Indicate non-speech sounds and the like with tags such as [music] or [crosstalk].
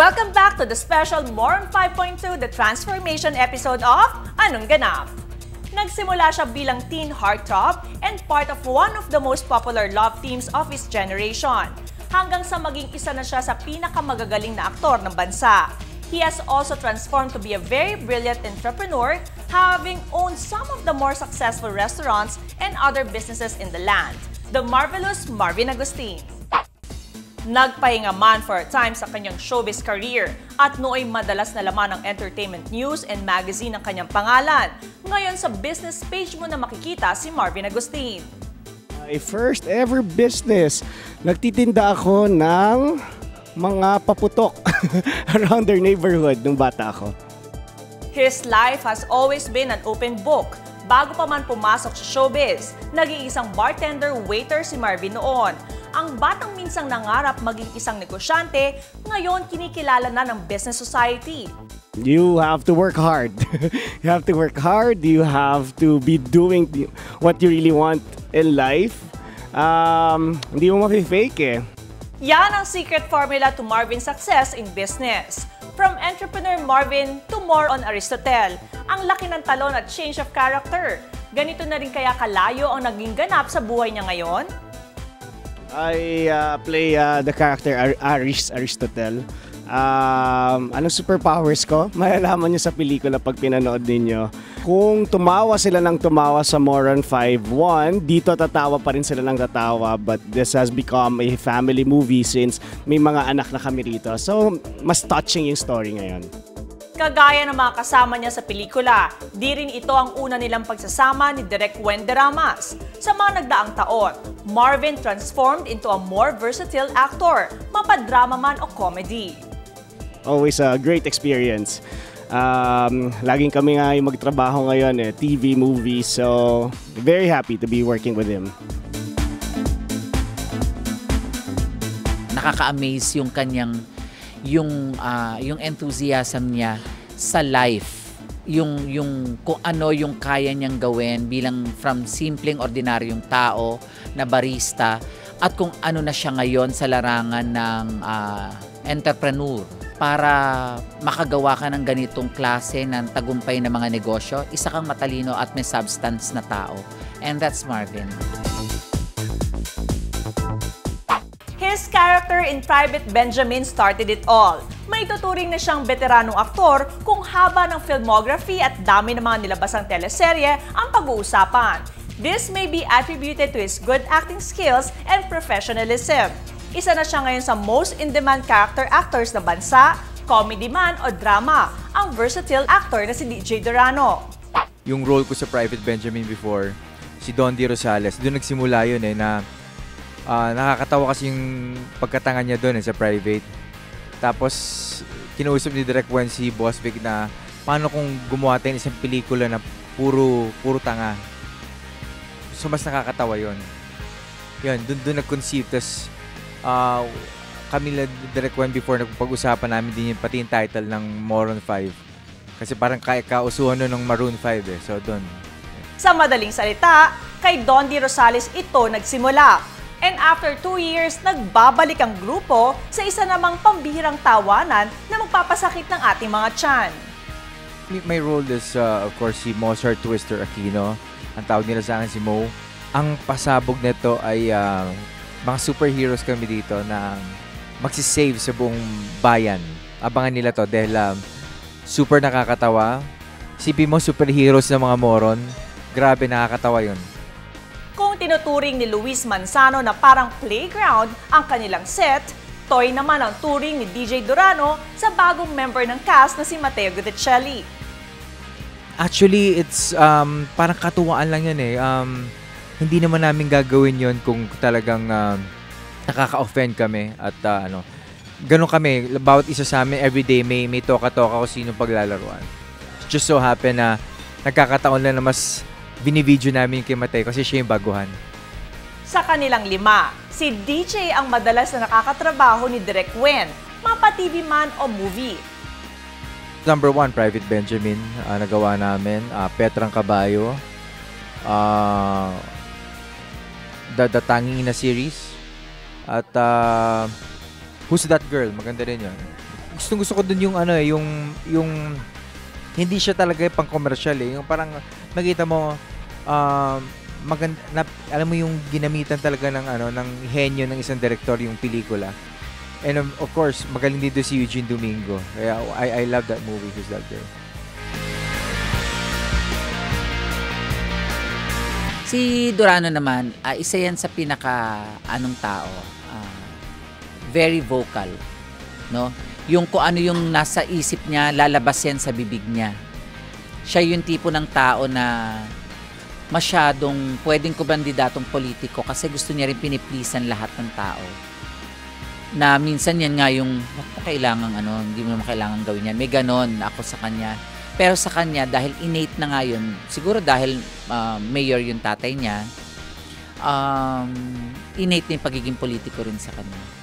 Welcome back to the special More on 5.2 The Transformation episode of Anong Ganap? Nagsimula siya bilang teen heartthrob and part of one of the most popular love teams of his generation, hanggang sa maging isa na siya sa pinakamagagaling na aktor ng bansa. He has also transformed to be a very brilliant entrepreneur, having owned some of the more successful restaurants and other businesses in the land. The marvelous Marvin Agustin. Nagpahinga man for a time sa kanyang showbiz career at nooy madalas na laman ng entertainment news and magazine ang kanyang pangalan. Ngayon sa business page mo na makikita si Marvin Agustin. My first ever business. Nagtitinda ako ng mga paputok [laughs] around their neighborhood nung bata ako. His life has always been an open book. Bago pa man pumasok sa showbiz, naging isang bartender waiter si Marvin noon. Ang batang minsang nangarap maging isang negosyante, ngayon kinikilala na ng business society. You have to work hard. [laughs] you have to work hard. You have to be doing what you really want in life. Um, hindi mo mafe-fake eh. Yan ang secret formula to Marvin's success in business. From entrepreneur Marvin to more on Aristotle, ang laki ng talon at change of character. Ganito na rin kaya kalayo ang naging ganap sa buhay niya ngayon? I uh, play uh, the character Ar- Aris Aristotle. Um, anong superpowers ko? [laughs] Malalaman nyo sa pelikula pag pinanood ninyo. Kung tumawa sila ng tumawa sa Moron 5-1, dito tatawa pa rin sila ng tatawa. But this has become a family movie since may mga anak na kami rito. So, mas touching yung story ngayon. Kagaya ng mga kasama niya sa pelikula, di rin ito ang una nilang pagsasama ni Direk Wende Ramas. Sa mga nagdaang taon, Marvin transformed into a more versatile actor, mapadrama man o comedy. Always a great experience. Um, laging kami nga yung magtrabaho ngayon eh, TV, movies. So, very happy to be working with him. Nakaka-amaze yung kanyang yung uh, yung enthusiasm niya sa life yung yung kung ano yung kaya niyang gawin bilang from simpleng ordinaryong tao na barista at kung ano na siya ngayon sa larangan ng uh, entrepreneur para makagawa ka ng ganitong klase ng tagumpay na mga negosyo, isa kang matalino at may substance na tao. And that's Marvin. His character in Private Benjamin started it all. May tuturing na siyang veteranong aktor kung haba ng filmography at dami ng mga nilabasang teleserye ang pag-uusapan. This may be attributed to his good acting skills and professionalism. Isa na siya ngayon sa most in-demand character actors ng bansa, comedy man o drama, ang versatile actor na si DJ Durano. Yung role ko sa Private Benjamin before, si Don D. Rosales, doon nagsimula yun eh na uh, nakakatawa kasi yung pagkatanga niya doon eh, sa private. Tapos, kinausap ni Direk Wen si Boss Vic na paano kung gumawa tayo isang pelikula na puro, puro tanga. So, mas nakakatawa yon Yun, doon doon nag-conceive. Tapos, uh, kami na Direk Wen before nagpag-usapan namin din yung pati yung title ng Moron 5. Kasi parang ka kausuhan nun ng Maroon 5 eh. So, doon. Sa madaling salita, kay Don D. Rosales ito nagsimula And after two years, nagbabalik ang grupo sa isa namang pambihirang tawanan na magpapasakit ng ating mga tiyan. My role is, uh, of course, si Mozart Twister Aquino. Ang tawag nila sa akin si Mo. Ang pasabog nito ay uh, mga superheroes kami dito na magsisave sa buong bayan. Abangan nila to dahil um, super nakakatawa. Sipi mo superheroes ng mga moron. Grabe, nakakatawa yun tinuturing ni Luis Manzano na parang playground ang kanilang set, toy naman ang turing ni DJ Durano sa bagong member ng cast na si Matteo Guidicelli. Actually, it's um, parang katuwaan lang yan eh. Um, hindi naman namin gagawin yon kung talagang um, nakaka-offend kami at uh, ano, ganun kami, bawat isa sa amin everyday may may toka-toka kung sino paglalaruan. Just so happen na nagkakataon lang na mas binivideo namin kay Mateo kasi siya yung baguhan. Sa kanilang lima, si DJ ang madalas na nakakatrabaho ni Direk Wen, mapa TV man o movie. Number one, Private Benjamin, uh, nagawa namin. Uh, Petrang Kabayo. Uh, the, the Tanging na series. At uh, Who's That Girl? Maganda rin yun. gusto gusto ko dun yung ano eh, yung yung hindi siya talaga pang commercial eh. Yung parang makita mo um maganda na, alam mo yung ginamitan talaga ng ano ng henyo ng isang director yung pelikula. And um, of course, magaling dito si Eugene Domingo. Kaya I I love that movie, Who's That Girl. Si Durano naman, ah, isa yan sa pinaka anong tao. ah, very vocal, no? Yung kung ano yung nasa isip niya, lalabas yan sa bibig niya. Siya yung tipo ng tao na masyadong pwedeng kubandidatong politiko kasi gusto niya rin piniplisan lahat ng tao. Na minsan yan nga yung, "Wag kailangan ano, hindi mo kailangan gawin yan. May ganon ako sa kanya. Pero sa kanya, dahil innate na nga yun, siguro dahil ah, mayor yung tatay niya, um, innate na yung pagiging politiko rin sa kanya.